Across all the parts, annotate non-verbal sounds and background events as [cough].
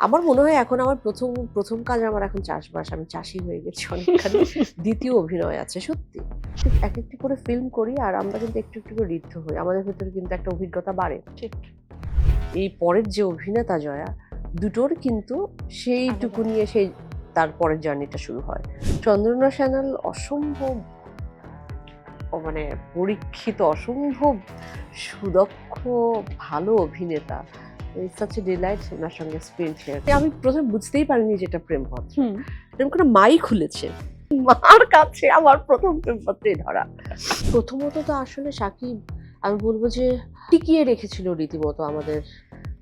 আমার মনে হয় এখন আমার প্রথম প্রথম কাজ আমার এখন চাষবাস আমি চাষি হয়ে গেছি অনেকখানি। [laughs] দ্বিতীয় অভিনয় আছে সত্যি। এক একটি করে ফিল্ম করি আর আমরা কিন্তু একটু একটু করে ঋদ্ধ হই। আমাদের ভেতরে কিন্তু একটা অভিজ্ঞতা বাড়ে। ঠিক। এই পরের যে অভিনেতা জয়া দুটোর কিন্তু সেইটুকু নিয়ে সেই তারপরের জার্নিটা শুরু হয়। চন্দ্রনা স্যানাল অসম্ভব ও মানে পরীক্ষিত অসম্ভব সুদক্ষ ভালো অভিনেতা। সাচ এ ডিলাইট ওনার সঙ্গে স্ক্রিন শেয়ার আমি প্রথমে বুঝতেই পারিনি যেটা প্রেমপত্র হুম। এরকম করে মাই খুলেছে। মার কাছে আমার প্রথম প্রেমপত্রে ধরা। প্রথমত তো আসলে সাকিব আমি বলব যে টিকিয়ে রেখেছিল রীতিমতো আমাদের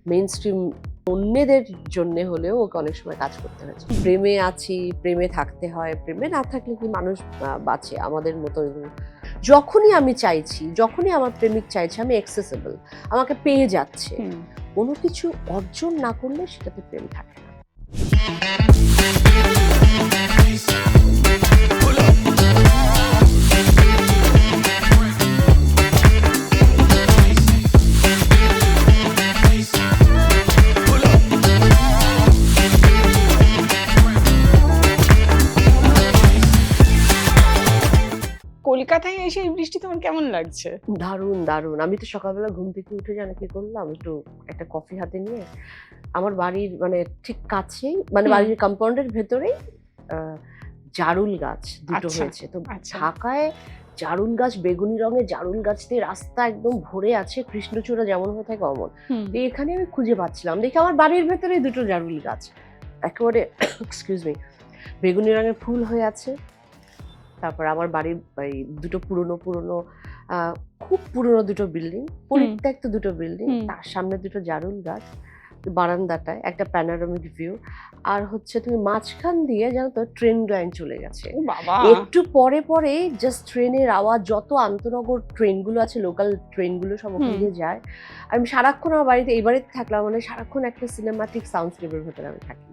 মেন স্ট্রিম অন্যদের জন্য হলেও ওকে অনেক সময় কাজ করতে হয়েছে। প্রেমে আছি প্রেমে থাকতে হয় প্রেমে না থাকলে কি মানুষ বাঁচে? আমাদের মতো যখনই আমি চাইছি যখনই আমার প্রেমিক চাইছে আমি অ্যাক্সেসেবল আমাকে পেয়ে যাচ্ছে। কোনো কিছু অর্জন না করলে সেটাতে প্রেম থাকে না। কলকাতায় এসে এই বৃষ্টি তোমার কেমন লাগছে? দারুণ দারুণ। আমি তো সকালবেলা ঘুম থেকে উঠে জানো কি করলাম? একটু একটা কফি হাতে নিয়ে আমার বাড়ির মানে ঠিক কাছেই মানে বাড়ির কম্পাউন্ডের ভেতরেই জারুল গাছ দুটো আচ্ছা, হয়েছে। তো আচ্ছা। ঢাকায় জারুল গাছ বেগুনি রঙের জারুল গাছ দিয়ে রাস্তা একদম ভরে আছে কৃষ্ণচূড়া যেমন হয়ে থাকে অমন। তো এখানে আমি খুঁজে পাচ্ছিলাম। দেখি আমার বাড়ির ভেতরে দুটো জারুল গাছ। একেবারে [coughs] এক্সকিউজ মি বেগুনি রঙের ফুল হয়ে আছে। তারপর আমার বাড়ির এই দুটো পুরনো পুরনো খুব পুরনো দুটো বিল্ডিং পরিত্যক্ত দুটো বিল্ডিং। তার সামনে দুটো জারুল গাছ বারান্দাটায় একটা প্যানারোমিক ভিউ আর হচ্ছে তুমি মাঝখান দিয়ে জানো তো ট্রেন লাইন চলে গেছে। একটু পরে পরে জাস্ট ট্রেনের আওয়াজ যত আন্তনগর ট্রেনগুলো আছে লোকাল ট্রেনগুলো সব ওখান যায়। আর আমি সারাক্ষণ আমার বাড়িতে বাড়িতে থাকলাম মানে সারাক্ষণ একটা সিনেমাটিক সাউন্ডস্কেপের ভেতরে আমি থাকি।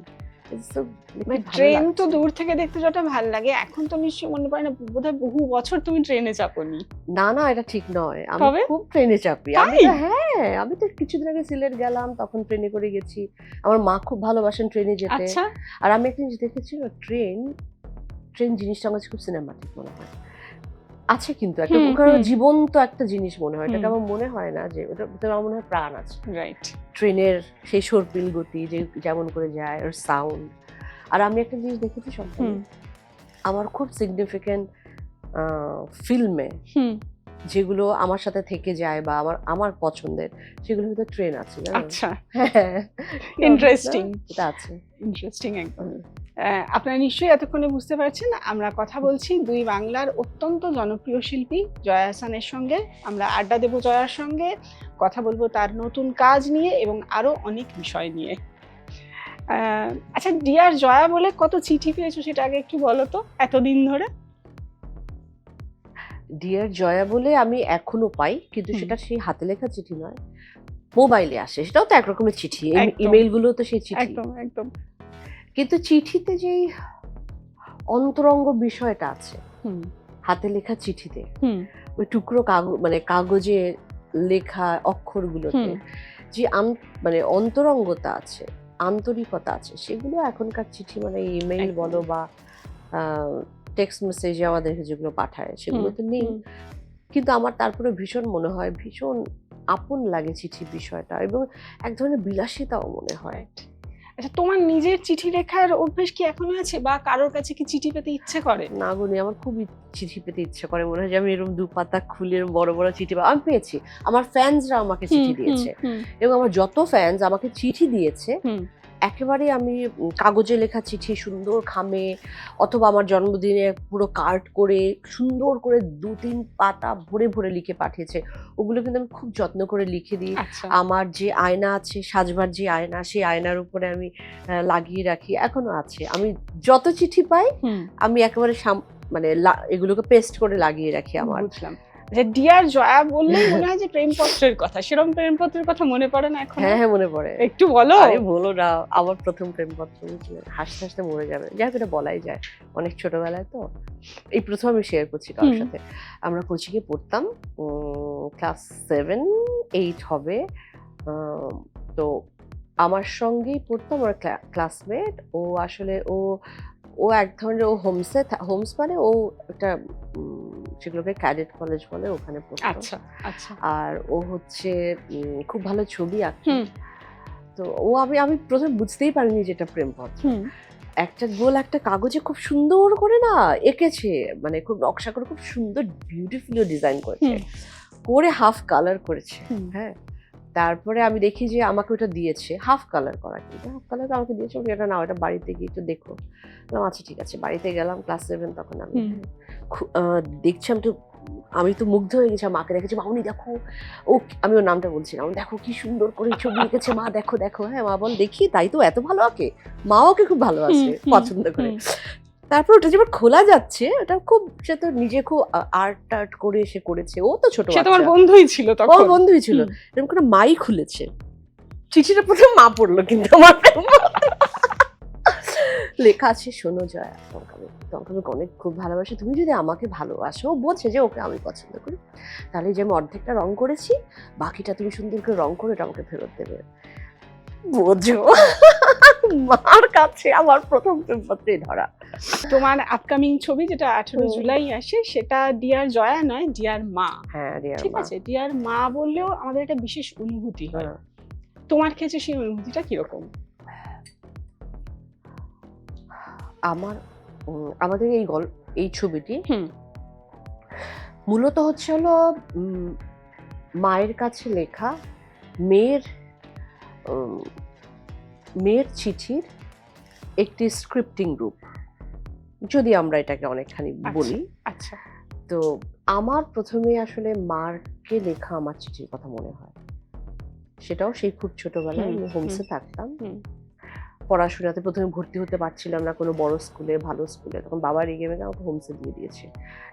So- মানে ট্রেন তো দূর থেকে দেখতে যতটা ভালো লাগে এখন তো নিশ্চয়ই মনে পড়ে না বোধহয় বহু বছর তুমি ট্রেনে চাপনি। না না এটা ঠিক নয়। আমি খুব ট্রেনে চাপি। আমি তো হ্যাঁ আমি তো কিছুদিন আগে সিলেট গেলাম তখন ট্রেনে করে গেছি। আমার মা খুব ভালোবাসেন ট্রেনে যেতে। আচ্ছা। আর আমি একটা জিনিস দেখেছি ট্রেন ট্রেন জিনিসটা আমার খুব সিনেমাটিক মনে হয়। আছে কিন্তু একটা জীবন্ত একটা জিনিস মনে হয় এটাকে আমার মনে হয় না যে ওটা আমার মনে হয় প্রাণ আছে। রাইট ট্রেনের সেই সর্পিল গতি যে যেমন করে যায় ওর সাউন্ড আর আমি একটা জিনিস দেখেছি হুম। আমার খুব সিগনিফিক্যান্ট ফিল্মে যেগুলো আমার সাথে থেকে যায় বা আমার আমার পছন্দের সেগুলো হয়তো ট্রেন আছে? আচ্ছা। হ্যাঁ। Interesting. এটা আছে। ইন্টারেস্টিং একদম আপনারা নিশ্চয়ই এতক্ষণে বুঝতে পারছেন আমরা কথা বলছি দুই বাংলার অত্যন্ত জনপ্রিয় শিল্পী জয়া হাসানের সঙ্গে। আমরা আড্ডা দেবো জয়ার সঙ্গে কথা বলব তার নতুন কাজ নিয়ে এবং আরও অনেক বিষয় নিয়ে। আচ্ছা ডিয়ার জয়া বলে কত চিঠি পেয়েছ সেটা আগে একটু বলো তো এতদিন ধরে? ডিয়ার জয়া বলে আমি এখনও পাই কিন্তু সেটা সেই হাতে লেখা চিঠি নয়। মোবাইলে আসে সেটাও তো একরকমের চিঠি। ইমেলগুলো তো সেই চিঠি। একদম একদম। কিন্তু চিঠিতে যেই অন্তরঙ্গ বিষয়টা আছে হুম। হাতে লেখা চিঠিতে ওই টুকরো কাগজ মানে কাগজে লেখা অক্ষরগুলোতে যে মানে অন্তরঙ্গতা আছে আন্তরিকতা আছে সেগুলো এখনকার চিঠি মানে ইমেইল বলো বা টেক্সট মেসেজে আমাদেরকে যেগুলো পাঠায় সেগুলো তো নেই। কিন্তু আমার তারপরে ভীষণ মনে হয় ভীষণ আপন লাগে চিঠি বিষয়টা এবং এক ধরনের বিলাসিতাও মনে হয়. আচ্ছা তোমার নিজের চিঠি লেখার অভ্যেস কি এখনও আছে? বা কারোর কাছে কি চিঠি পেতে ইচ্ছে করে? না গুনি আমার খুবই চিঠি পেতে ইচ্ছে করে। মনে হয় যে আমি এরকম দু পাতা খুলে এরকম বড় বড় চিঠি আমি পেয়েছি। আমার ফ্যান্সরা আমাকে চিঠি দিয়েছে। এবং আমার যত ফ্যান্স আমাকে চিঠি দিয়েছে একেবারে আমি কাগজে লেখা চিঠি সুন্দর খামে অথবা আমার জন্মদিনে পুরো কার্ড করে সুন্দর করে দু তিন পাতা ভরে ভরে লিখে পাঠিয়েছে। ওগুলো কিন্তু আমি খুব যত্ন করে লিখে দিই। আচ্ছা। আমার যে আয়না আছে সাজবার যে আয়না সেই আয়নার উপরে আমি লাগিয়ে রাখি এখনও আছে। আমি যত চিঠি পাই আমি একেবারে সাম- মানে এগুলোকে পেস্ট করে লাগিয়ে রাখি আমার। বুঝলাম। যে ডিয়ার জয়া বললেই মনে হয় যে প্রেমপত্রের কথা। সেরকম প্রেমপত্রের কথা মনে পড়ে না এখন? হ্যাঁ হ্যাঁ মনে পড়ে। একটু বলো। আরে বলো না আমার প্রথম প্রেমপত্র হাসতে হাসতে মরে যাবে। যাই হোক এটা বলাই যায়। অনেক ছোটবেলায় তো। এই প্রথম আমি শেয়ার করছি কারোর সাথে। আমরা কোচিংয়ে পড়তাম। ক্লাস সেভেন এইট হবে। তো আমার সঙ্গেই পড়তো আমার ক্লাসমেট ও আসলে ও ও এক ধরনের ও হোমসে হোমস মানে ও একটা উম, যেগুলোকে ক্যাডেট কলেজ বলে ওখানে পড়তো। আচ্ছা আচ্ছা। আর ও হচ্ছে খুব ভালো ছবি আঁকে তো ও আমি আমি প্রথমে বুঝতেই পারিনি যে এটা প্রেমপত্র একটা গোল একটা কাগজে খুব সুন্দর করে না এঁকেছে। মানে খুব নকশা করে খুব সুন্দর বিউটিফুলি ডিজাইন করেছে। করে হাফ কালার করেছে। হ্যাঁ? তারপরে আমি দেখি যে আমাকে ওটা দিয়েছে হাফ কালার করা কিন্তু হাফ কালার আমাকে দিয়েছে ওকে এটা না এটা বাড়িতে গিয়ে একটু দেখো। আচ্ছা ঠিক আছে। বাড়িতে গেলাম ক্লাস সেভেন তখন আমি। দেখছি আমি তো আমি তো মুগ্ধ হয়ে গেছি মাকে দেখেছি মামনি দেখো। ও আমি ওর নামটা বলছিলাম দেখো কি সুন্দর করে ছবি এঁকেছে মা দেখো দেখো। হ্যাঁ মা বল দেখি তাই তো এত ভালো আঁকে? মাও ওকে খুব ভালো আছে পছন্দ করে। তারপর ওটা যেবার খোলা যাচ্ছে ওটা খুব সে তো নিজে খুব আর্ট টার্ট করে সে করেছে। ও তো ছোট সে তোমার। বন্ধুই ছিল ও তখন। বন্ধুই ছিল। এরকম করে মাই খুলেছে। চিঠিটা প্রথমে মা পড়ল কিন্তু আমার। লেখা আছে শোনো জয়া তোমাকে আমি তোমাকে আমি অনেক খুব ভালোবাসি। তুমি যদি আমাকে ভালোবাসো ও বোঝে যে ওকে আমি পছন্দ করি। তাহলে যে আমি অর্ধেকটা রং করেছি বাকিটা তুমি সুন্দর করে রং করে এটা আমাকে ফেরত দেবে। বোঝো। মার কাছে আমার প্রথম প্রেমপত্রে ধরা। তোমার আপকামিং ছবি যেটা আঠেরো। জুলাই আসে সেটা ডিয়ার জয়া নয় ডিয়ার মা। হ্যাঁ ঠিক আছে ডিয়ার মা বললেও আমাদের একটা বিশেষ অনুভূতি হয়। তোমার ক্ষেত্রে সেই অনুভূতিটা কীরকম? আমার আমাদের এই গল্প এই ছবিটি মূলত হচ্ছে হলো উম, মায়ের কাছে লেখা মেয়ের মেয়ের চিঠির একটি স্ক্রিপ্টিং রূপ যদি আমরা এটাকে অনেকখানি বলি। আচ্ছা। তো আমার প্রথমে আসলে মারকে লেখা আমার চিঠির কথা মনে হয়। সেটাও সেই খুব ছোটবেলায় আমি হোমসে থাকতাম। পড়াশোনাতে প্রথমে ভর্তি হতে পারছিলাম না কোনো বড় স্কুলে ভালো স্কুলে তখন বাবা রেগে মেগে আমাকে হোমসে দিয়ে দিয়েছে।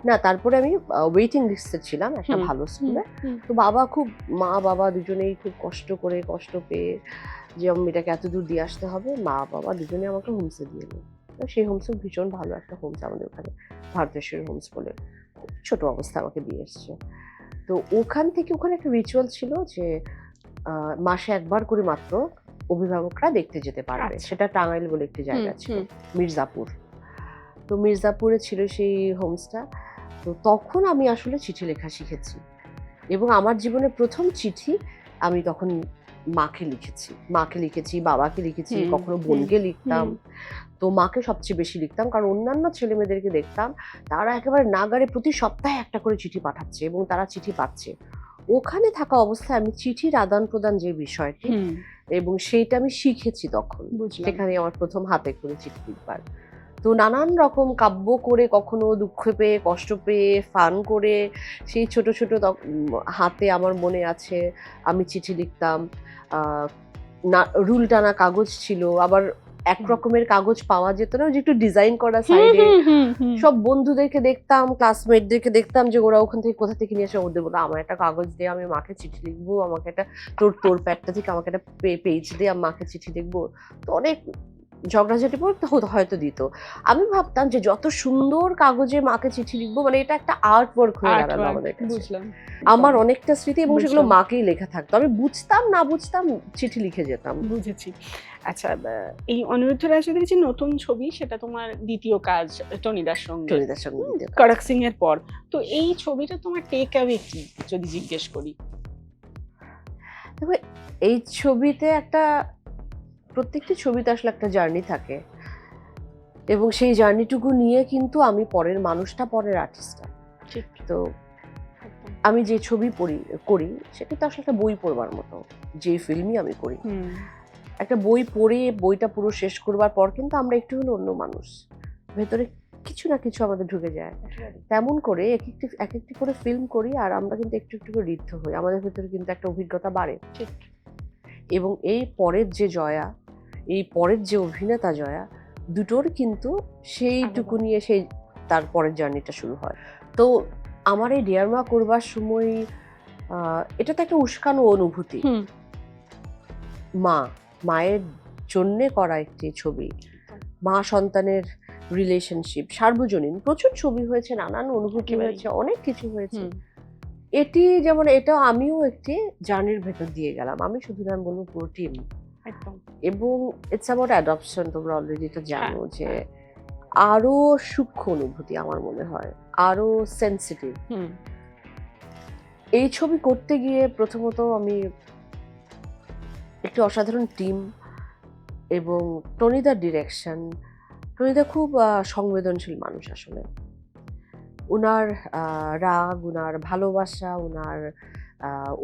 না তারপরে আমি ওয়েটিং লিস্টে ছিলাম একটা ভালো স্কুলে তো বাবা খুব মা বাবা দুজনেই খুব কষ্ট করে কষ্ট পেয়ে যে আমি এটাকে এত দূর দিয়ে আসতে হবে? মা বাবা দুজনে আমাকে হোমসে দিয়ে তো সেই হোমসে ভীষণ ভালো একটা হোমস আমাদের ওখানে ভারতেশ্বরী হোমস বলে ছোট অবস্থা আমাকে দিয়ে এসছে। তো ওখান থেকে ওখানে একটা রিচুয়াল ছিল যে মাসে একবার করে মাত্র অভিভাবকরা দেখতে যেতে পারবে। আচ্ছা। সেটা টাঙ্গাইল বলে একটি জায়গা ছিল মির্জাপুর। তো মির্জাপুরে ছিল সেই হোমসটা তো তখন আমি আসলে চিঠি লেখা শিখেছি। এবং আমার জীবনে প্রথম চিঠি আমি তখন মাকে লিখেছি। মাকে লিখেছি বাবাকে লিখেছি কখনো বোনকে লিখতাম। তো মাকে সবচেয়ে বেশি লিখতাম কারণ অন্যান্য ছেলে মেয়েদেরকে দেখতাম তারা একেবারে নাগারে প্রতি সপ্তাহে একটা করে চিঠি পাঠাচ্ছে এবং তারা চিঠি পাচ্ছে। ওখানে থাকা অবস্থায় আমি চিঠির আদান প্রদান যে বিষয়টি এবং সেইটা আমি শিখেছি তখন। সেখানে আমার প্রথম হাতে করে চিঠি লিখবার। তো নানান রকম কাব্য করে কখনো দুঃখ পেয়ে কষ্ট পেয়ে ফান করে সেই ছোট ছোট হাতে আমার মনে আছে আমি চিঠি লিখতাম না রুল টানা কাগজ ছিল আবার এক রকমের কাগজ পাওয়া যেত না যে একটু ডিজাইন করা সাইডে। সব বন্ধুদেরকে দেখতাম ক্লাসমেটদেরকে দেখতাম যে ওরা ওখান থেকে কোথা থেকে নিয়ে আসে ওদের বলে আমার একটা কাগজ দিয়ে আমি মাকে চিঠি লিখব আমাকে একটা তোর তোর প্যাডটা থেকে আমাকে একটা পেজ দিয়ে আমি মাকে চিঠি লিখব। তো অনেক ঝগড়াঝাটি পর তো হয়তো- দিত। আমি ভাবতাম যে যত সুন্দর কাগজে মাকে চিঠি লিখব মানে এটা একটা আর্ট ওয়ার্ক হয়ে দাঁড়াল Artwork, আমাদের বুঝলাম। আমার অনেকটা স্মৃতি এবং সেগুলো মাকেই লেখা থাকতো। আমি বুঝতাম না বুঝতাম চিঠি লিখে যেতাম। বুঝেছি। আচ্ছা এই অনিরুদ্ধ রায়চৌধুরীর যে নতুন ছবি সেটা তোমার দ্বিতীয় কাজ টনিদার সঙ্গে। চলিতার সঙ্গে কড়ক সিং এর পর। তো এই ছবিটা তোমার টেক অ্যাওয়ে কি যদি জিজ্ঞেস করি? দেখো এই ছবিতে একটা প্রত্যেকটি ছবিতে আসলে একটা জার্নি থাকে। এবং সেই জার্নিটুকু নিয়ে কিন্তু আমি পরের মানুষটা পরের আর্টিস্টটা ঠিক। তো আমি যে ছবি পড়ি করি সেটা তো আসলে একটা বই পড়বার মতো। যে ফিল্মই আমি করি। একটা বই পড়ে বইটা পুরো শেষ করবার পর কিন্তু আমরা একটু হলো অন্য মানুষ। ভেতরে কিছু না কিছু আমাদের ঢুকে যায়। তেমন করে এক একটি এক একটি করে ফিল্ম করি আর আমরা কিন্তু একটু একটু করে ঋদ্ধ হই। আমাদের ভেতরে কিন্তু একটা অভিজ্ঞতা বাড়ে। এবং এই পরের যে জয়া এই পরের যে অভিনেতা জয়া দুটোর কিন্তু সেইটুকু নিয়ে সেই তার পরের জার্নিটা শুরু হয়। তো আমার এই ডিয়ারমা করবার সময় এটা তো একটা উস্কানো অনুভূতি। মা মায়ের জন্যে করা একটি ছবি। মা সন্তানের রিলেশনশিপ সার্বজনীন। প্রচুর ছবি হয়েছে নানান অনুভূতি হয়েছে অনেক কিছু হয়েছে। এটি যেমন এটা আমিও একটি জার্নির ভেতর দিয়ে গেলাম। আমি শুধু না বলব পুরো টিম একদম। এবং ইটস অ্যাবাউট অ্যাডপশন তোমরা অলরেডি তো জানো যে আরও সূক্ষ্ম অনুভূতি আমার মনে হয় আরও সেন্সিটিভ এই ছবি করতে গিয়ে প্রথমত আমি একটি অসাধারণ টিম এবং টনিদার ডিরেকশন টনিদা খুব সংবেদনশীল মানুষ আসলে। ওনার রাগ ওনার ভালোবাসা ওনার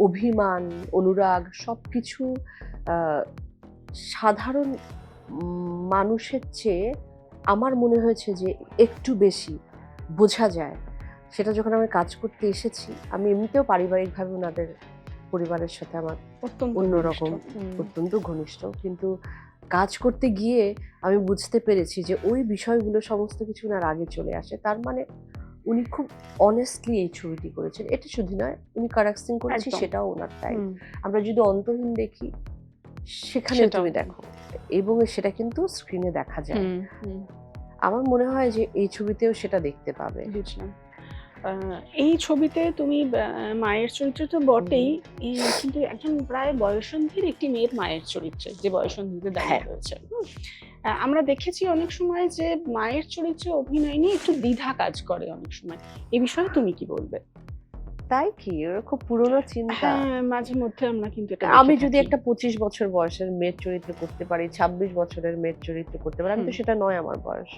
অভিমান অনুরাগ সব কিছু সাধারণ মানুষের চেয়ে আমার মনে হয়েছে যে একটু বেশি বোঝা যায়। সেটা যখন আমি কাজ করতে এসেছি আমি এমনিতেও পারিবারিকভাবে ওনাদের পরিবারের সাথে আমার অত্যন্ত অন্যরকম। অত্যন্ত ঘনিষ্ঠ। কিন্তু কাজ করতে গিয়ে আমি বুঝতে পেরেছি যে ওই বিষয়গুলো সমস্ত কিছু ওনার আগে চলে আসে। তার মানে উনি খুব অনেস্টলি এই ছবিটি করেছেন। এটা শুধু নয় উনি কারেক্সিং করেছি সেটাও ওনার তাই। আমরা যদি অন্তহীন দেখি সেখানে তুমি দেখো। এবং সেটা কিন্তু স্ক্রিনে দেখা যায়। আমার মনে হয় যে এই ছবিতেও সেটা দেখতে পাবে। বুঝলাম। এই ছবিতে তুমি মায়ের চরিত্র তো বটেই। এই কিন্তু একজন প্রায় বয়সন্ধির একটি মেয়ের মায়ের চরিত্রে যে বয়সন্ধিতে দাঁড়িয়ে হ্যাঁ। রয়েছে আমরা দেখেছি অনেক সময় যে মায়ের চরিত্রে অভিনয় নিয়ে একটু দ্বিধা কাজ করে অনেক সময়। এ বিষয়ে তুমি কি বলবে? তাই কি? খুব পুরনো চিন্তা। হ্যাঁ মাঝে মধ্যে আমরা কিন্তু আমি যদি একটা পঁচিশ বছর বয়সের মেয়ের চরিত্র করতে পারি ছাব্বিশ বছরের মেয়ের চরিত্র করতে পারি আমি তো সেটা নয় আমার বয়স।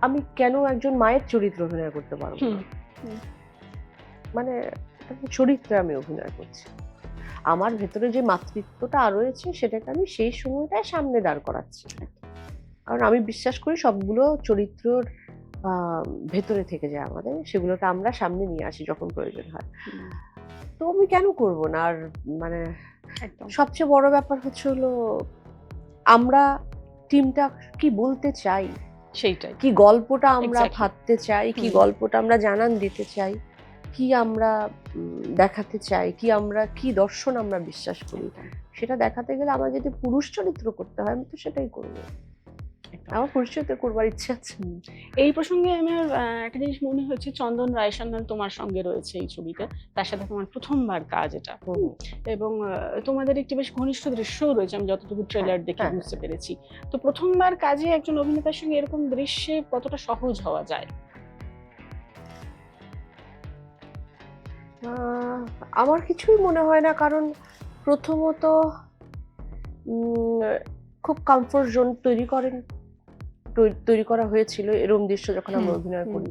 আমি কেন একজন মায়ের চরিত্র অভিনয় করতে পারব? মানে চরিত্রে আমি অভিনয় করছি। আমার ভেতরে যে মাতৃত্বটা রয়েছে সেটাকে আমি সেই সময়টায় সামনে দাঁড় করাচ্ছি। কারণ আমি বিশ্বাস করি সবগুলো চরিত্রর ভেতরে থেকে যায় আমাদের সেগুলোকে আমরা সামনে নিয়ে আসি যখন প্রয়োজন হয়। তো আমি কেন করব না? আর মানে সবচেয়ে বড় ব্যাপার হচ্ছে হলো আমরা টিমটা কি বলতে চাই? সেইটাই। কি গল্পটা আমরা. ভাবতে চাই? কি গল্পটা আমরা জানান দিতে চাই? কি আমরা দেখাতে চাই? কি আমরা কি দর্শন আমরা বিশ্বাস করি? সেটা দেখাতে গেলে আমার যদি পুরুষ চরিত্র করতে হয় আমি তো সেটাই করব। আমার পুরুষ করবার ইচ্ছে আছে। এই প্রসঙ্গে আমার একটা জিনিস মনে হচ্ছে চন্দন রায় সান্যাল তোমার সঙ্গে রয়েছে এই ছবিতে। তার সাথে তোমার প্রথমবার কাজ এটা। এবং তোমাদের একটি বেশ ঘনিষ্ঠ দৃশ্যও রয়েছে আমি যতটুকু ট্রেলার দেখে হ্যাঁ, বুঝতে পেরেছি। তো প্রথমবার কাজে একজন অভিনেতার সঙ্গে এরকম দৃশ্যে কতটা সহজ হওয়া যায়? আমার কিছুই মনে হয় না কারণ প্রথমত খুব কমফোর্ট জোন তৈরি করেন। তৈরি করা হয়েছিল এরম দৃশ্য যখন আমরা অভিনয় করি।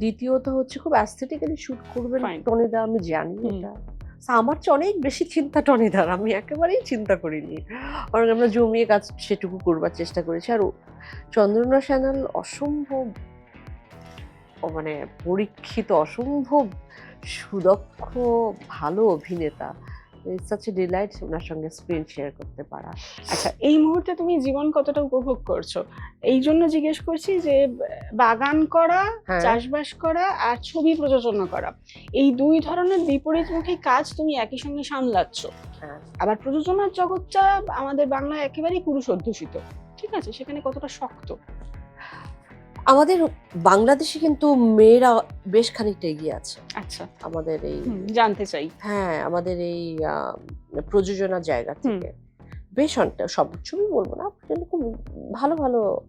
দ্বিতীয়ত হচ্ছে খুব অ্যাস্থেটিক্যালি শুট করবেন. টনিদা আমি জানি এটা। আমার চেয়ে অনেক বেশি চিন্তা টনিদার আমি একেবারেই চিন্তা করিনি। কারণ আমরা জমিয়ে কাজ সেটুকু করবার চেষ্টা করেছি। আর চন্দ্রনা স্যানাল অসম্ভব মানে পরীক্ষিত অসম্ভব সুদক্ষ ভালো অভিনেতা। সাচ এ ডিলাইট ওনার সঙ্গে স্ক্রিন শেয়ার করতে পারা। আচ্ছা এই মুহূর্তে তুমি জীবন কতটা উপভোগ করছ? এই জন্য জিজ্ঞেস করছি যে বাগান করা হ্যাঁ। চাষবাস করা আর ছবি প্রযোজনা করা এই দুই ধরনের বিপরীতমুখী কাজ তুমি একই সঙ্গে সামলাচ্ছ। হ্যাঁ। আবার প্রযোজনার জগৎটা আমাদের বাংলা একেবারেই পুরুষ অধ্যুষিত ঠিক আছে? সেখানে কতটা শক্ত? আমাদের বাংলাদেশে কিন্তু মেয়েরা বেশ খানিকটা এগিয়ে আছে। আচ্ছা। আমাদের এই জানতে চাই। হ্যাঁ আমাদের এই আহ, প্রযোজনার জায়গা থেকে। বেশ অনেকটা সব ছবি বলব না কিন্তু খুব ভালো ভালো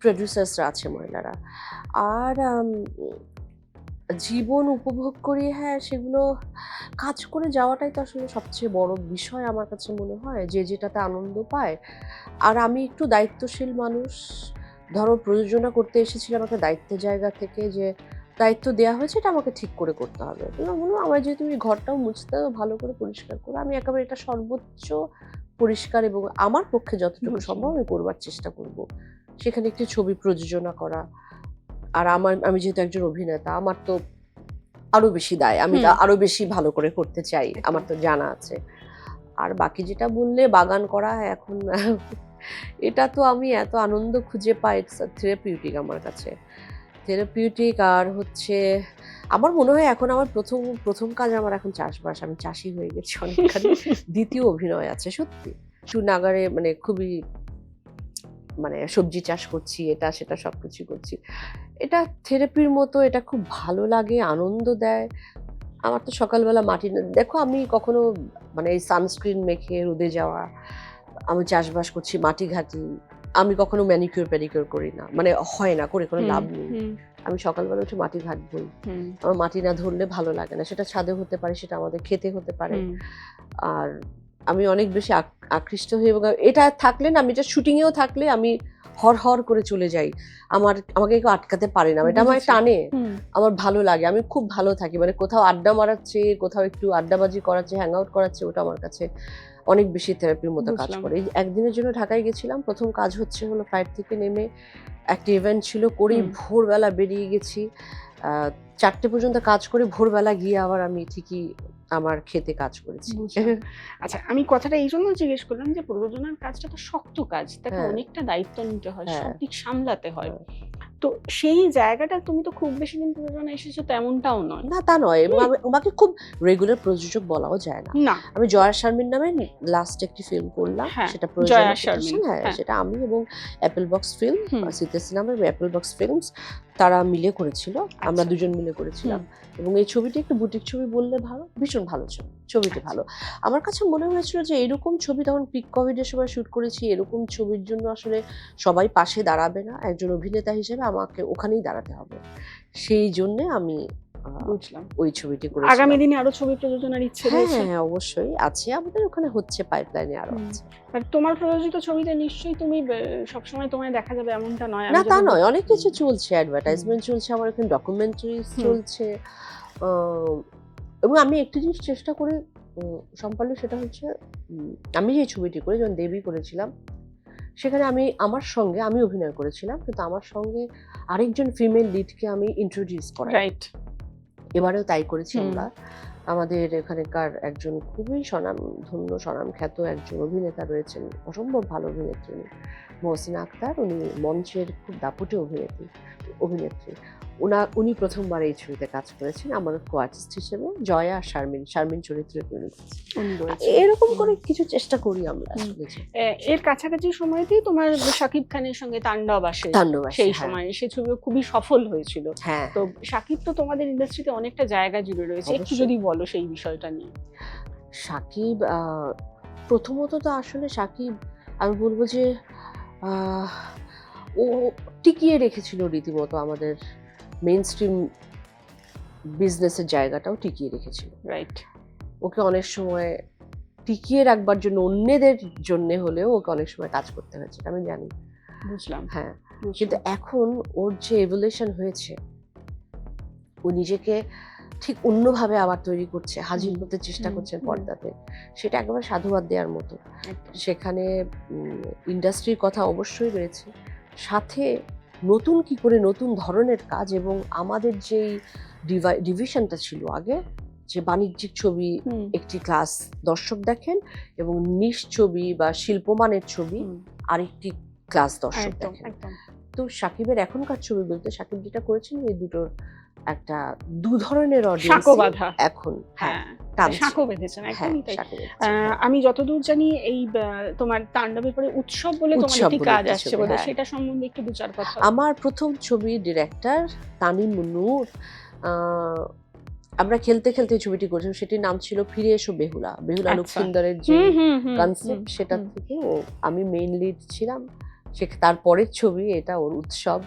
প্রডিউসার্সরা আছে মহিলারা। আর জীবন উপভোগ করি হ্যাঁ সেগুলো কাজ করে যাওয়াটাই তো আসলে সবচেয়ে বড় বিষয় আমার কাছে মনে হয়। যে যেটাতে আনন্দ পায়। আর আমি একটু দায়িত্বশীল মানুষ ধরো প্রযোজনা করতে এসেছিলাম একটা দায়িত্বের জায়গা থেকে যে দায়িত্ব দেওয়া হয়েছে এটা আমাকে ঠিক করে করতে হবে। তুমি বলো আমার যেহেতু তুমি ঘরটাও মুছতে ভালো করে পরিষ্কার করো আমি একেবারে এটা সর্বোচ্চ পরিষ্কার এবং আমার পক্ষে যতটুকু সম্ভব আমি করবার চেষ্টা করব। সেখানে একটি ছবি প্রযোজনা করা আর আমার আমি যেহেতু একজন অভিনেতা আমার তো আরও বেশি দায়। আমি। আরও বেশি ভালো করে করতে চাই আমার তো জানা আছে। আর বাকি যেটা বললে বাগান করা এখন এটা তো আমি এত আনন্দ খুঁজে পাই ইটস থেরাপিউটিক আমার কাছে। থেরাপিউটিক আর হচ্ছে আমার মনে হয় এখন আমার প্রথম প্রথম কাজ আমার এখন চাষবাস আমি চাষি হয়ে গেছি অনেকখানি। [laughs] দ্বিতীয় অভিনয় আছে সত্যি। একটু নাগারে মানে খুবই মানে সবজি চাষ করছি এটা সেটা সব কিছু করছি। এটা থেরাপির মতো এটা খুব ভালো লাগে আনন্দ দেয়। আমার তো সকালবেলা মাটি দেখো আমি কখনো মানে সানস্ক্রিন মেখে রোদে যাওয়া আমি চাষবাস করছি মাটি ঘাটি। আমি কখনো ম্যানিকিউর প্যানিকিউর করি না। মানে হয় না করে কোনো লাভ নেই। আমি সকালবেলা উঠে মাটি ঘাটবই আমার মাটি না ধরলে ভালো লাগে না। সেটা ছাদে হতে পারে সেটা আমাদের খেতে হতে পারে। আর আমি অনেক বেশি আকৃষ্ট হয়ে এবং এটা থাকলে না আমি এটা শুটিংয়েও থাকলে আমি হর হর করে চলে যাই। আমার আমাকে কেউ আটকাতে পারে না। এটা আমার টানে। আমার ভালো লাগে। আমি খুব ভালো থাকি। মানে কোথাও আড্ডা মারাচ্ছে কোথাও একটু আড্ডাবাজি করাচ্ছে হ্যাং আউট করাচ্ছে ওটা আমার কাছে অনেক বেশি থেরাপির মতো কাজ করে। এই একদিনের জন্য ঢাকায় গেছিলাম। প্রথম কাজ হচ্ছে হলো ফ্লাইট থেকে নেমে একটা ইভেন্ট ছিল করেই ভোরবেলা বেরিয়ে গেছি। চারটে পর্যন্ত কাজ করে ভোরবেলা গিয়ে আবার আমি ঠিকই আমার খেতে কাজ করেছি আচ্ছা আমি কথাটা এই জন্য জিজ্ঞেস করলাম যে প্রযোজনার কাজটা তো শক্ত কাজ তাকে হ্যাঁ। অনেকটা দায়িত্ব নিতে হয় হ্যাঁ। সব দিক সামলাতে হয় হ্যাঁ। তো সেই জায়গাটা তুমি তো খুব বেশি দিন প্রযোজনা এসেছ তেমনটাও নয় না তা নয় আমাকে খুব রেগুলার প্রযোজক বলাও যায় না না আমি জয়া শারমিন নামে লাস্ট একটি ফিল্ম করলাম সেটা জয়া শারমিন, হ্যাঁ। সেটা আমি এবং অ্যাপেল বক্স ফিল্ম হুম। সিতেস নামের অ্যাপেল বক্স ফিল্মস তারা মিলে করেছিল আমরা আচ্ছা। দুজন মিলে করেছিলাম। এবং এই ছবিটি একটু বুটিক ছবি বললে ভালো ভীষণ ভালো ছবি ছবিটি। ভালো। আমার কাছে মনে হয়েছিল যে এরকম ছবি তখন পিক কোভিডের সময় শুট করেছি এরকম ছবির জন্য আসলে সবাই পাশে দাঁড়াবে না। একজন অভিনেতা হিসেবে আমাকে ওখানেই দাঁড়াতে হবে। সেই জন্যে আমি বুঝলাম। ওই ছবিটি করেছি আগামী দিনে আরও ছবি প্রযোজনার ইচ্ছে হ্যাঁ রয়েছে? হ্যাঁ অবশ্যই আছে। আমাদের ওখানে হচ্ছে পাইপলাইনে আরও। আছে। আর তোমার প্রযোজিত ছবিতে নিশ্চয়ই তুমি সবসময় তোমায় দেখা যাবে এমনটা নয়। না তা নয়। অনেক কিছু চলছে অ্যাডভার্টাইজমেন্ট চলছে আমার এখানে ডকুমেন্টারি চলছে। এবং আমি একটি জিনিস চেষ্টা করে উম, সেটা হচ্ছে আমি যে ছবিটি করে যখন দেবী করেছিলাম সেখানে আমি আমার সঙ্গে আমি অভিনয় করেছিলাম কিন্তু আমার সঙ্গে আরেকজন ফিমেল লিডকে আমি ইন্ট্রোডিউস করাই। রাইট এবারেও তাই করেছি আমরা। আমাদের এখানকার একজন খুবই স্বনাম ধন্য স্বনাম খ্যাত একজন অভিনেতা রয়েছেন অসম্ভব ভালো অভিনেত্রী। মহসিনা আক্তার। উনি মঞ্চের খুব দাপুটে অভিনেত্রী। অভিনেত্রী। উনা উনি প্রথমবার এই ছবিতে কাজ করেছেন আমার কো আর্টিস্ট হিসেবে জয়া আর শারমিন শারমিন চরিত্রে রয়েছে। এরকম করে কিছু চেষ্টা করি আমরা এর কাছাকাছি সময়তেই তোমার শাকিব খানের সঙ্গে তাণ্ডব আসে। তাণ্ডব সেই হ্যাঁ। সময় সে ছবিও খুবই সফল হয়েছিল। হ্যাঁ। তো শাকিব তো তোমাদের ইন্ডাস্ট্রিতে অনেকটা জায়গা জুড়ে রয়েছে। একটু যদি বলো সেই বিষয়টা নিয়ে। সাকিব আহ, প্রথমত তো আসলে সাকিব আমি বলব যে আহ, ও টিকিয়ে রেখেছিল রীতিমতো আমাদের মেইন স্ট্রিম বিজনেসের জায়গাটাও টিকিয়ে রেখেছিল। রাইট ওকে অনেক সময় টিকিয়ে রাখবার জন্য অন্যদের জন্য হলেও ওকে অনেক সময় কাজ করতে হয়েছে আমি জানি। বুঝলাম। হ্যাঁ কিন্তু এখন ওর যে এভলিউশন হয়েছে ও নিজেকে ঠিক অন্যভাবে আবার তৈরি করছে হাজির করতে চেষ্টা হুম, করছেন পর্দাতে সেটা একেবারে সাধুবাদ দেওয়ার মতো। সেখানে ইন্ডাস্ট্রির কথা অবশ্যই রয়েছে। সাথে নতুন কি করে নতুন ধরনের কাজ এবং আমাদের যেই ডিভিশনটা ছিল আগে যে বাণিজ্যিক ছবি একটি ক্লাস দর্শক দেখেন এবং নিশ ছবি বা শিল্পমানের ছবি আরেকটি ক্লাস দর্শক দেখেন। তো সাকিবের এখনকার ছবি বলতে সাকিব যেটা করেছেন এই দুটোর একটা দু ধরনের অডিয়েন্স এখন হ্যাঁ হ্যাঁ বেঁধেছেন হ্যাঁ একদমই তাই। আহ, আমি যতদূর জানি এই তোমার তাণ্ডবের পরে উৎসব বলে তোমার একটি কাজ আসছে হ্যাঁ। সেটা সম্বন্ধে একটু দু চার কথা। আমার প্রথম ছবি ডিরেক্টর তানিম নূর আমরা খেলতে খেলতে ছবিটি করেছিলাম সেটির নাম ছিল ফিরে এসো বেহুলা বেহুলা আচ্ছা। লক্ষিন্দরের যে কনসেপ্ট সেটা থেকে ও আমি মেইন লিড ছিলাম সে তারপরের ছবি এটা ওর উৎসব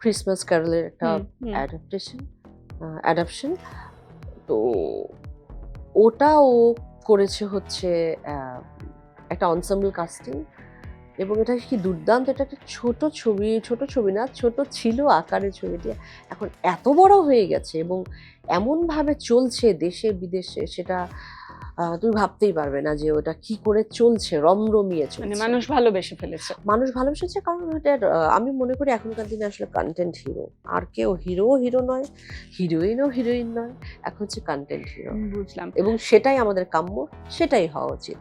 ক্রিসমাস ক্যারলের একটা। অ্যাডাপ্টেশন অ্যাডাপশন তো ওটা ও করেছে হচ্ছে একটা অনসাম্বল কাস্টিং এবং এটা কি দুর্দান্ত? এটা একটা ছোট ছবি ছোট ছবি না, ছোট ছিল আকারের ছবিটি। এখন এত বড় হয়ে গেছে এবং এমনভাবে চলছে দেশে বিদেশে সেটা তুমি ভাবতেই পারবে না যে ওটা কি করে চলছে রমরমিয়ে মানে চলছে মানুষ ভালোবেসে ফেলেছে। মানুষ ভালোবেসেছে কারণ এটা আমি মনে করি এখনকার দিনে আসলে কন্টেন্ট হিরো আর কেউ হিরো হিরো নয় হিরোইনও হিরোইন নয় এখন হচ্ছে কন্টেন্ট হিরো বুঝলাম। এবং সেটাই আমাদের কাম্য সেটাই হওয়া উচিত।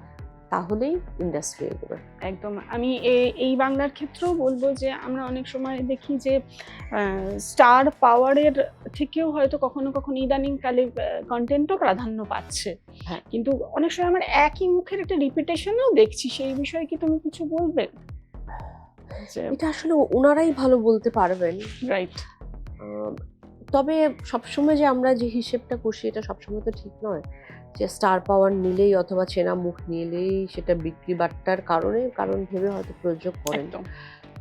তাহলেই ইন্ডাস্ট্রি এগোবে। একদম। আমি এই বাংলার ক্ষেত্রেও বলব যে আমরা অনেক সময় দেখি যে স্টার পাওয়ারের থেকেও হয়তো কখনো কখনো ইদানিং কালে কন্টেন্টও প্রাধান্য পাচ্ছে। হ্যাঁ। কিন্তু অনেক সময় আমার একই মুখের একটা রিপিটেশনও দেখছি। সেই বিষয়ে কি তুমি কিছু বলবে? এটা আসলে ওনারাই ভালো বলতে পারবেন। রাইট তবে সবসময় যে আমরা যে হিসেবটা কষি এটা সবসময় তো ঠিক নয়। যে স্টার পাওয়ার নিলেই অথবা চেনা মুখ নিলেই সেটা বিক্রি বাট্টার কারণে কারণ ভেবে হয়তো প্রযোগ করেন।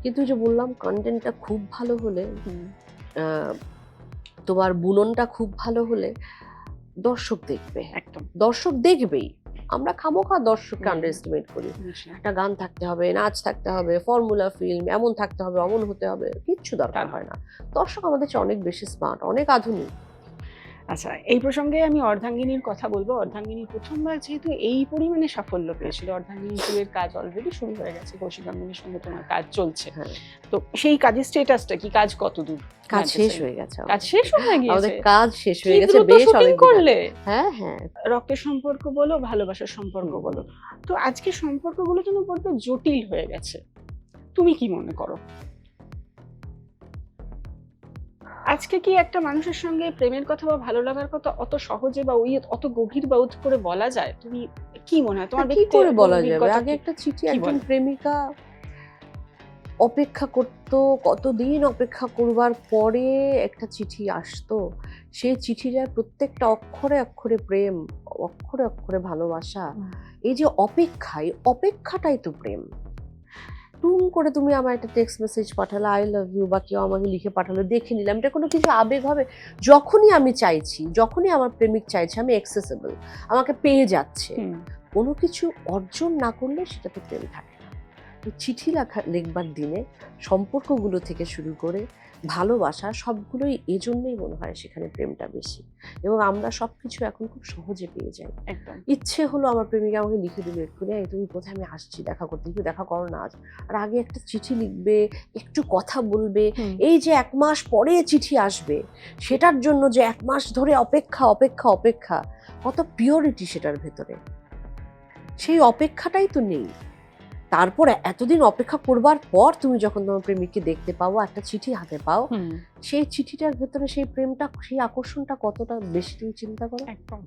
কিন্তু যে বললাম কন্টেন্টটা খুব ভালো হলে তোমার বুননটা খুব ভালো হলে দর্শক দেখবে। একদম। দর্শক দেখবেই। আমরা খামোখা দর্শককে হুম। আন্ডার এস্টিমেট করি একটা গান থাকতে হবে নাচ থাকতে হবে ফর্মুলা ফিল্ম এমন থাকতে হবে অমন হতে হবে কিচ্ছু দরকার হয় না। দর্শক আমাদের চেয়ে অনেক বেশি স্মার্ট অনেক আধুনিক। আচ্ছা এই প্রসঙ্গে আমি অর্ধাঙ্গিনীর কথা বলব। অর্ধাঙ্গিনী প্রথমবার যেহেতু এই পরিমাণে সাফল্য পেয়েছিল অর্ধাঙ্গিনী টু এর কাজ অলরেডি শুরু হয়ে গেছে কৌশিক গাঙ্গুলির সঙ্গে তোমার কাজ চলছে। হ্যাঁ। তো সেই কাজের স্টেটাসটা কি? কাজ কত দূর কাজ শেষ হয়ে গেছে কাজ শেষ হয়ে আমাদের গিয়েছে কাজ শেষ হয়ে গেছে বেশ অনেক করলে? হ্যাঁ হ্যাঁ। রক্তের সম্পর্ক বলো ভালোবাসার সম্পর্ক বলো। তো আজকে সম্পর্কগুলো যেন বড্ড জটিল হয়ে গেছে। তুমি কি মনে করো? আজকে কি একটা মানুষের সঙ্গে প্রেমের কথা বা ভালো লাগার কথা অত সহজে বা ওই অত গভীর বা করে বলা যায়? তুমি কি মনে হয়? তোমার কি করে বলা যাবে? আগে একটা চিঠি একজন প্রেমিকা অপেক্ষা করতো কতদিন অপেক্ষা করবার পরে একটা চিঠি আসতো। সেই চিঠিটার প্রত্যেকটা অক্ষরে অক্ষরে প্রেম অক্ষরে অক্ষরে ভালোবাসা। এই যে অপেক্ষা এই অপেক্ষাটাই তো প্রেম। টুম করে তুমি আমার একটা টেক্সট মেসেজ পাঠালে আই লাভ ইউ বা কেউ আমাকে লিখে পাঠালো দেখে নিলাম। এটা কোনো কিছু আবেগ হবে? যখনই আমি চাইছি যখনই আমার প্রেমিক চাইছে আমি অ্যাক্সেসেবল আমাকে পেয়ে যাচ্ছে কোনো কিছু অর্জন না করলে সেটাতে প্রেম থাকে চিঠি লেখা লেখবার দিনে সম্পর্কগুলো থেকে শুরু করে ভালোবাসা সবগুলোই এজন্যই মনে হয় সেখানে প্রেমটা বেশি। এবং আমরা সব কিছু এখন খুব সহজে পেয়ে যাই। একদম। ইচ্ছে হলো আমার প্রেমিকা আমাকে লিখে দিল এক্ষুনি "এই তুমি কোথায়? আমি আসছি দেখা করতে। একটু দেখা করো না আজ। আর আগে একটা চিঠি লিখবে একটু কথা বলবে। এই যে এক মাস পরে চিঠি আসবে সেটার জন্য যে এক মাস ধরে অপেক্ষা অপেক্ষা অপেক্ষা কত পিওরিটি সেটার ভেতরে। সেই অপেক্ষাটাই তো নেই। তারপর এতদিন অপেক্ষা করবার পর তুমি যখন তোমার প্রেমিককে দেখতে পাও একটা চিঠি হাতে পাও সেই চিঠিটার ভেতরে সেই প্রেমটা সেই আকর্ষণটা কতটা বেশি তুমি চিন্তা করো? একদম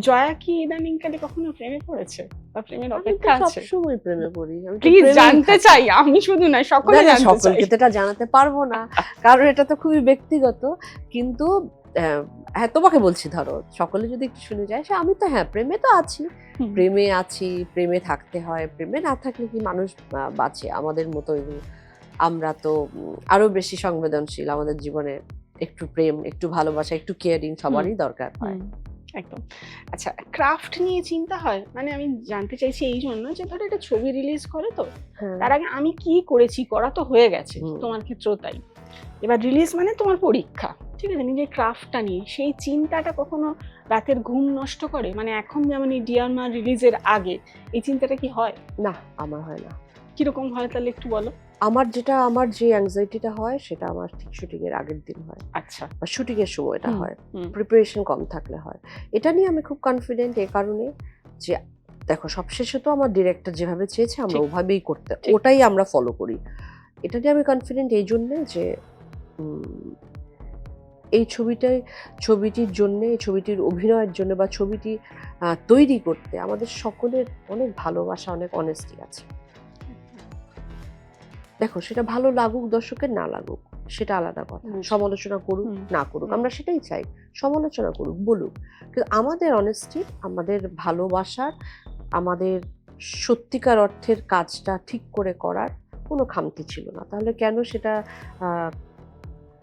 জয়া কি ইদানিংকালে কখনো প্রেমে পড়েছে? বা প্রেমের অপেক্ষা আছে? সবসময় প্রেমে পড়ি। প্লিজ জানতে [laughs] চাই। আমি শুধু সকলে জানতে চাই। সকলকে তো এটা জানাতে পারব না। কারণ এটা তো খুবই ব্যক্তিগত। কিন্তু হ্যাঁ তোমাকে বলছি ধরো সকলে যদি একটু শুনে যায় সে আমি তো হ্যাঁ প্রেমে তো আছি। প্রেমে আছি প্রেমে থাকতে হয়। প্রেমে না থাকলে কি মানুষ বাঁচে? আমাদের মতো আমরা তো আরও বেশি সংবেদনশীল। আমাদের জীবনে একটু প্রেম একটু ভালোবাসা একটু কেয়ারিং সবারই দরকার হয়। একদম। আচ্ছা ক্রাফট নিয়ে চিন্তা হয়? মানে আমি জানতে চাইছি এই জন্য যে ধরো একটা ছবি রিলিজ করে তো হ্যাঁ। তার আগে আমি কি করেছি? করা তো হয়ে গেছে তোমার ক্ষেত্রেও তাই। এবার রিলিজ মানে তোমার পরীক্ষা। ঠিক আছে নিজের ক্রাফটটা নিয়ে। সেই চিন্তাটা কখনো রাতের ঘুম নষ্ট করে? মানে এখন যেমন এই ডিয়ার মা রিলিজের আগে এই চিন্তাটা কি হয়? না আমার হয় না। কীরকম হয় তাহলে একটু বলো? আমার যেটা আমার যে অ্যাংজাইটিটা হয় সেটা আমার ঠিক শুটিং এর আগের দিন হয়। আচ্ছা। বা শুটিং এর সময়টা হয়। প্রিপারেশন কম থাকলে হয়। এটা নিয়ে আমি খুব কনফিডেন্ট এ কারণে যে দেখো সবশেষে তো আমার ডিরেক্টর যেভাবে চেয়েছে আমরা ওভাবেই করতে ওটাই আমরা ফলো করি। এটা নিয়ে আমি কনফিডেন্ট এই জন্যে যে এই ছবিটাই ছবিটির জন্যে ছবিটির অভিনয়ের জন্য বা ছবিটি তৈরি করতে আমাদের সকলের অনেক ভালোবাসা অনেক অনেস্টি আছে। দেখো সেটা ভালো লাগুক দর্শকের না লাগুক সেটা আলাদা কথা। সমালোচনা করুক না করুক আমরা সেটাই চাই। সমালোচনা করুক বলুক। কিন্তু আমাদের অনেস্টি আমাদের ভালোবাসার আমাদের সত্যিকার অর্থের কাজটা ঠিক করে করার কোনো খামতি ছিল না। তাহলে কেন সেটা আহ,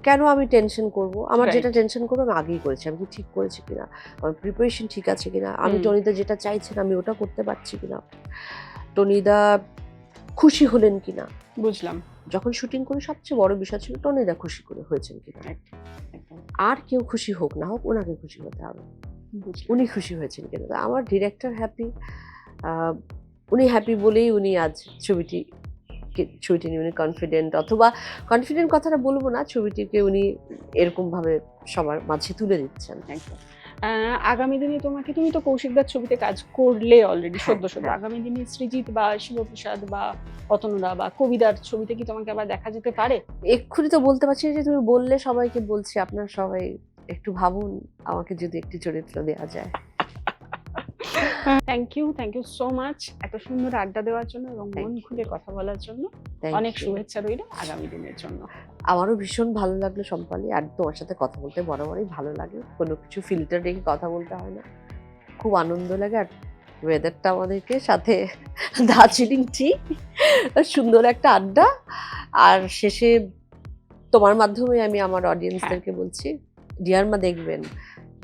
কেন আমি টেনশন করব? আমার যেটা টেনশন করব আমি আগেই করেছি। আমি কি ঠিক করেছি কিনা? আমার প্রিপারেশন ঠিক আছে কিনা? আমি টনিদা যেটা চাইছেন আমি ওটা করতে পারছি কিনা? টনিদা খুশি হলেন কিনা? বুঝলাম। যখন শুটিং করি সবচেয়ে বড় বিষয় ছিল টনিদা খুশি করে হয়েছেন কিনা? আর কেউ খুশি হোক না হোক ওনাকে খুশি হতে হবে। উনি খুশি হয়েছেন কিনা? আমার ডিরেক্টর হ্যাপি উনি হ্যাপি বলেই উনি আজ ছবিটি ছবিটি নিয়ে উনি কনফিডেন্ট অথবা কনফিডেন্ট কথাটা বলব না ছবিটিকে উনি এরকমভাবে সবার মাঝে তুলে দিচ্ছেন। একদম। আগামী দিনে তোমাকে তুমি তো কৌশিকদার ছবিতে কাজ করলে অলরেডি হ্যাঁ, সদ্য সদ্য। হ্যাঁ। আগামী দিনে সৃজিত বা শিবপ্রসাদ বা অতনুদা বা কবিদার ছবিতে কি তোমাকে আবার দেখা যেতে পারে? এক্ষুনি তো বলতে পারছি যে তুমি বললে সবাইকে বলছি আপনার সবাই একটু ভাবুন আমাকে যদি একটি চরিত্র দেওয়া যায়। Thank you thank you so much এত সুন্দর আড্ডা দেওয়ার জন্য এবং মন খুলে কথা বলার জন্য। অনেক শুভেচ্ছা রইল আগামী দিনের জন্য। আমারও ভীষণ ভালো লাগল সম্পালি আর তোমার সাথে কথা বলতে বরাবরই ভালো লাগে। কোনো কিছু ফিল্টার রেখে কথা বলতে হয় না। খুব আনন্দ লাগে আর ওয়েদারটা আমাদেরকে সাথে দার্জিলিং টি সুন্দর একটা আড্ডা। আর শেষে তোমার মাধ্যমে আমি আমার অডিয়েন্সদেরকে বলছি ডিয়ারমা দেখবেন।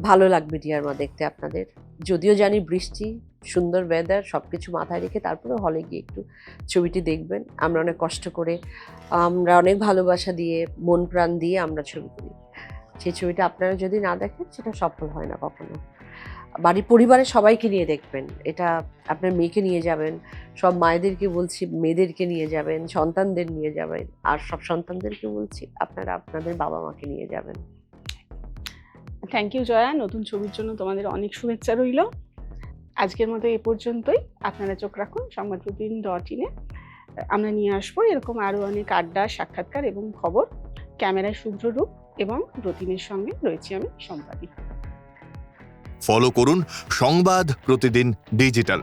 ভালো লাগবে ডিয়ারমা দেখতে আপনাদের। যদিও জানি বৃষ্টি, সুন্দর ওয়েদার সব কিছু মাথায় রেখে তারপরে হলে গিয়ে একটু ছবিটি দেখবেন। আমরা অনেক কষ্ট করে, আমরা অনেক ভালোবাসা দিয়ে, মন প্রাণ দিয়ে আমরা ছবি করি সেই ছবিটা আপনারা যদি না দেখেন, সেটা সফল হয় না কখনো। বাড়ির পরিবারের সবাইকে নিয়ে দেখবেন। এটা আপনার মেয়েকে নিয়ে যাবেন, সব মায়েদেরকে বলছি, মেয়েদেরকে নিয়ে যাবেন, সন্তানদের নিয়ে যাবেন, আর সব সন্তানদেরকে বলছি, আপনারা আপনাদের বাবা মাকে নিয়ে যাবেন। থ্যাংক ইউ জয়া নতুন ছবির জন্য তোমাদের অনেক শুভেচ্ছা রইল। আজকের মতো এ পর্যন্তই। আপনারা চোখ রাখুন সংবাদ প্রতিদিন ডট ইনে আমরা নিয়ে আসব এরকম আরও অনেক আড্ডা, সাক্ষাৎকার এবং খবর। ক্যামেরায় শুভ্র রূপ এবং রতিনের সঙ্গে রয়েছি আমি সম্পাদিকা ফলো করুন সংবাদ প্রতিদিন ডিজিটাল